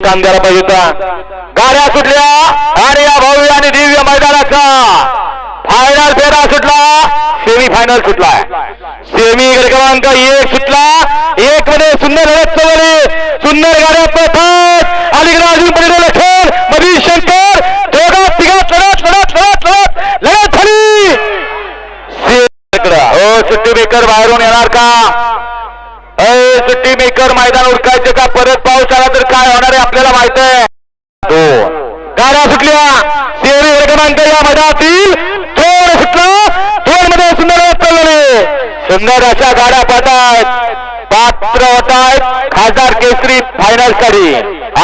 काम द्यायला पाहिजे होता. गाड्या सुटल्या. आणि या भव्य आणि दिव्य मैदानाचा. फायनल फेरा सुटला. सेमी फायनल सुटला सेमी क्रमांक एक सुटला. एक मध्ये सुंदर लढत चालवली सुंदर गाड्या प्रथम अलीकडे अजून पलीकडे लक्षण मधी शंकर. दोघात तिघात लढत लढत लढत लढत. लढत झाली. हो सुट्टी बेकर बाहेरून येणार का? सुट्टी मेकर मैदान उडकायचे का? परत पाऊस आला तर काय होणार आहे आपल्याला माहीत आहे? दोन गाड्या सुटल्या. तेरी क्रमांक या मैदानातील थोड सुटला. थोडमध्ये सुंदर लढत सुंदर अशा गाड्या पाहतायत. पात्र होत आहेत खासदार केसरी फायनलसाठी.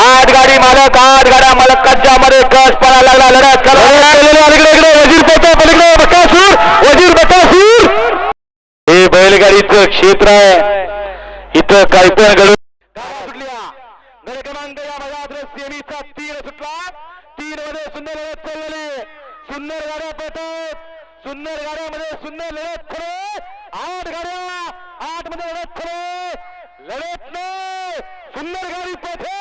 आठ गाडी मालक आठ गाड्या मालक कच्च्यामध्ये कस पडायला लागला? लढ्यात अलीकडे इकडे वजीर पोहोचतो पलीकडे. बकासूर वजीर बकासूर. हे बैलगाडीचं क्षेत्र आहे. इथं काही पण घडून क्रमांक या सेमीचा तीन सुटला. तीन मध्ये सुंदर लढत चाललेली. सुंदर गाड्या पळतात. सुंदर गाड्यामध्ये सुंदर लढत खरे आठ गाड्या आठमध्ये लढत खरे लढत नाही. सुंदर गाडी पथे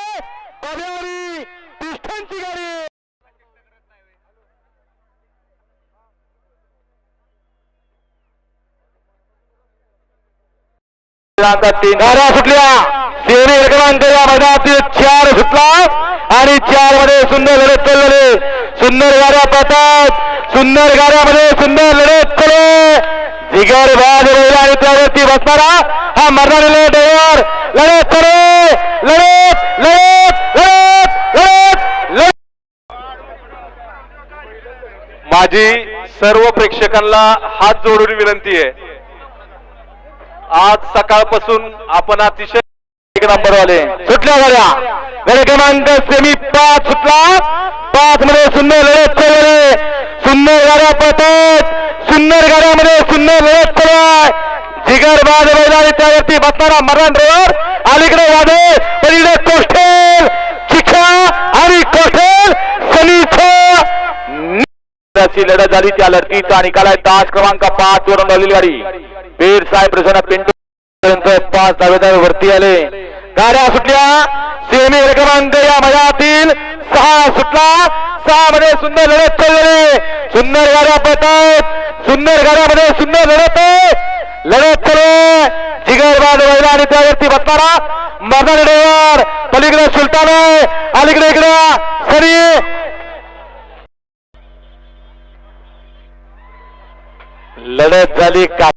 पद्यावरी तिष्ठांची गाडी गाड्या सुटल्या सेमी क्रमांक या मैदानातील चार सुटला आणि चारमध्ये सुंदर लढत चाललेले. सुंदर गाड्या पाहतात सुंदर गाड्यामध्ये सुंदर लढत चालले जिगर बाज राहिला आणि त्यावरती बसणारा हा मरणारी लढत ड्रायव्हर. लढत चालू. लढत लढत लढत लढत लढत. माझी सर्व प्रेक्षकांना हात जोडून विनंती आहे. आज सकाळपासून आपण अतिशय एक नंबर वाले सुटल्या गाड्या. गाडी क्रमांक सेमी पाच सुटला. पाच मध्ये सुंदर लढत चालले सुंदर गाड्या पळतात. सुंदर गाड्यामध्ये सुंदर लढत चालू जिगर बाद मैदानी त्यावरती बसणारा मरण ड्रायव्हर अलीकडे वादे. पलीकडे कोष्टेल चिखा आणि कोष्टेल सनीचा लढत झाली त्या लढतीचा. निकाल आहे तास क्रमांक पाच वरून आलेली गाडी. बीर साहेब प्रसन्न पिंटू पर्यंत पाच दावेदार वरती आले. गाड्या सुटल्या. सेमी क्रमांक या मैदानातील सहा सुटला. सहा मध्ये सुंदर लढत चाललेली. सुंदर गाड्या पळतायत सुंदर गाड्यामध्ये सुंदर लढत आहे लढत चालू जिगरबाद वैला आणि त्यावरती बसणारा मदन डेवर पलीकडे सुलतान आहे. अलीकडे इकडे सरी. लढत झाली का?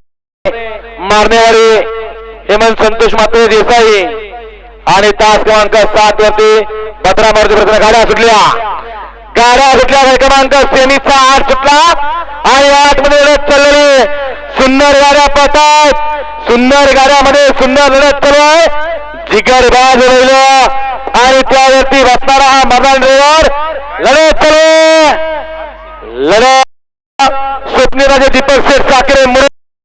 मारण्यावारी हेमंत संतोष मात्र देसाई आणि तास क्रमांक सात वरती भद्रा मारुती प्रसन्न गाड्या सुटल्या. गाड्या सुटल्या क्रमांक सेमीचा आठ सुटला. आणि आठमध्ये लढत चाललेली सुंदर गाड्या पळतात. सुंदर गाड्यामध्ये सुंदर लढत चालू आहे. जिगर बाज राहिलं आणि त्यावरती बसणारा हा मदान ड्रायव्हर लढत चालू लढत. स्वप्नराजे दीपक शेठ साखरे मुळे